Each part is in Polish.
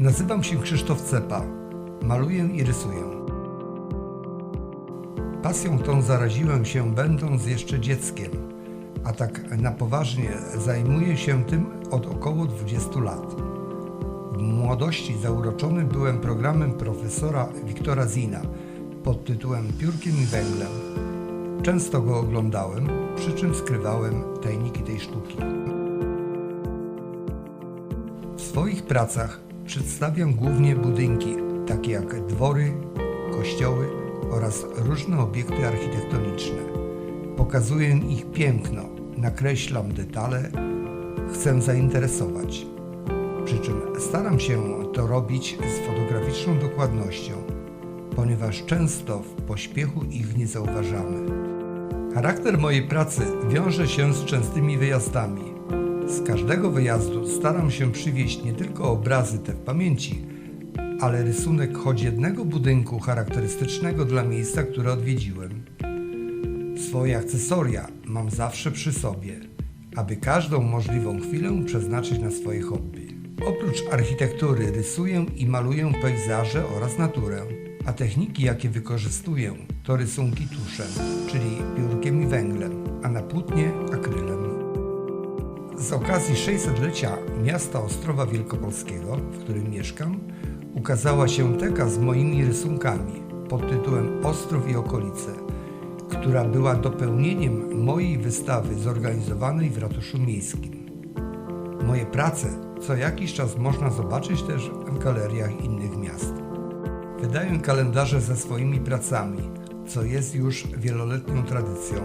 Nazywam się Krzysztof Cepa. Maluję i rysuję. Pasją tą zaraziłem się będąc jeszcze dzieckiem, a tak na poważnie zajmuję się tym od około 20 lat. W młodości zauroczony byłem programem profesora Wiktora Zina pod tytułem Piórkiem i węglem. Często go oglądałem, przy czym skrywałem tajniki tej sztuki. W swoich pracach przedstawiam głównie budynki, takie jak dwory, kościoły oraz różne obiekty architektoniczne. Pokazuję ich piękno, nakreślam detale, chcę zainteresować. Przy czym staram się to robić z fotograficzną dokładnością, ponieważ często w pośpiechu ich nie zauważamy. Charakter mojej pracy wiąże się z częstymi wyjazdami. Z każdego wyjazdu staram się przywieźć nie tylko obrazy te w pamięci, ale rysunek choć jednego budynku charakterystycznego dla miejsca, które odwiedziłem. Swoje akcesoria mam zawsze przy sobie, aby każdą możliwą chwilę przeznaczyć na swoje hobby. Oprócz architektury rysuję i maluję pejzaże oraz naturę, a techniki jakie wykorzystuję to rysunki tuszem, czyli piórkiem i węglem, a na płótnie akrylem. Z okazji 600-lecia miasta Ostrowa Wielkopolskiego, w którym mieszkam, ukazała się teka z moimi rysunkami pod tytułem Ostrów i okolice, która była dopełnieniem mojej wystawy zorganizowanej w ratuszu miejskim. Moje prace co jakiś czas można zobaczyć też w galeriach innych miast. Wydaję kalendarze ze swoimi pracami, co jest już wieloletnią tradycją.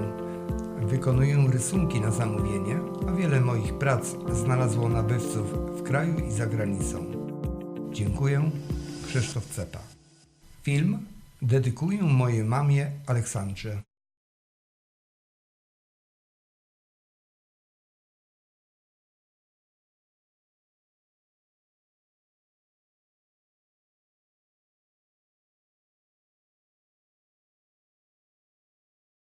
Wykonuję rysunki na zamówienie, a wiele moich prac znalazło nabywców w kraju i za granicą. Dziękuję, Krzysztof Cepa. Film dedykuję mojej mamie Aleksandrze.